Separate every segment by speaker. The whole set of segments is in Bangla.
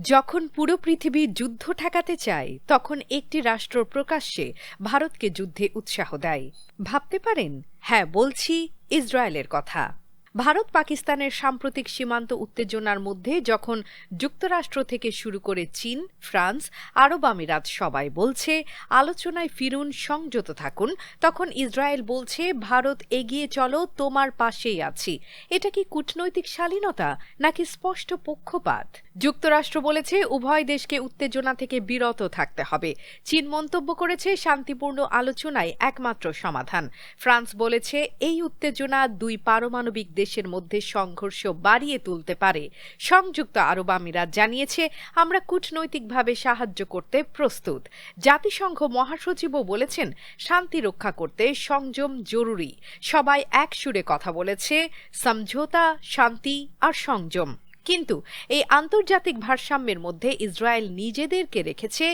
Speaker 1: যখন পুরো পৃথিবী যুদ্ধ ঠেকাতে চায়, তখন একটি রাষ্ট্র প্রকাশ্যে ভারতকে যুদ্ধে উৎসাহ দেয়। ভাবতে পারেন? হ্যাঁ বলছি ইসরায়েলের কথা। ভারত পাকিস্তানের সাম্প্রতিক সীমান্ত উত্তেজনার মধ্যে যখন যুক্তরাষ্ট্র থেকে শুরু করে চীন, ফ্রান্স, আরব আমিরাত সবাই বলছে, আলোচনায় ফিরুন, সংযত থাকুন। তখন ইসরায়েল বলছে, ভারত এগিয়ে চলো, তোমার পাশেই আছি। এটা কি কূটনৈতিক শালীনতা, নাকি স্পষ্ট পক্ষপাত? যুক্তরাষ্ট্র বলেছে, উভয় দেশকে উত্তেজনা থেকে বিরত থাকতে হবে। চীন মন্তব্য করেছে, শান্তিপূর্ণ আলোচনায় একমাত্র সমাধান। ফ্রান্স বলেছে, এই উত্তেজনা দুই পারমাণবিক দেশের মধ্যে সংঘর্ষ বাড়িয়ে তুলতে পারে। সংযুক্ত আরব আমিরাত জানিয়েছে, আমরা কূটনৈতিকভাবে সাহায্য করতে প্রস্তুত। জাতিসংঘ মহাসচিবও বলেছেন, শান্তি রক্ষা করতে সংযম জরুরি। সবাই এক সুরে কথা বলেছে, সমঝোতা, শান্তি আর সংযম। কিন্তু এই আন্তর্জাতিক ভারসাম্যের মধ্যে ইসরায়েল নিজেদেরকে রেখেছে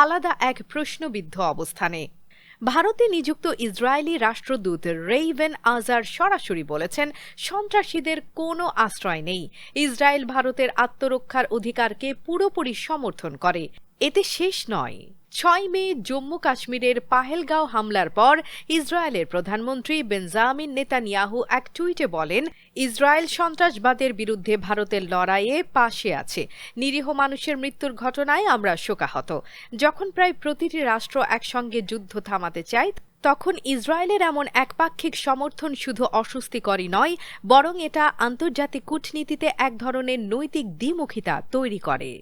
Speaker 1: আলাদা এক প্রশ্নবিদ্ধ অবস্থানে। ভারতে নিযুক্ত ইসরায়েলি রাষ্ট্রদূত রেইভেন আজার সরাসরি বলেছেন, সন্ত্রাসীদের কোনো আশ্রয় নেই। ইসরায়েল ভারতের আত্মরক্ষার অধিকারকে পুরোপুরি সমর্থন করে। এতে শেষ নয়। ছয় মে জম্মু কাশ্মীরের পাহেলগাঁও হামলার পর ইসরায়েলের প্রধানমন্ত্রী বেনজামিন নেতানিয়াহু এক টুইটে বলেন, ইসরায়েল সন্ত্রাসবাদের বিরুদ্ধে ভারতের লড়াইয়ে পাশে আছে। নিরীহ মানুষের মৃত্যুর ঘটনায় আমরা শোকাহত। যখন প্রায় প্রতিটি রাষ্ট্র একসঙ্গে যুদ্ধ থামাতে চায়, তখন ইসরায়েলের এমন একপাক্ষিক সমর্থন শুধু অস্বস্তিকরই নয়, বরং এটা আন্তর্জাতিক কূটনীতিতে এক ধরনের নৈতিক দ্বিমুখিতা তৈরি করে।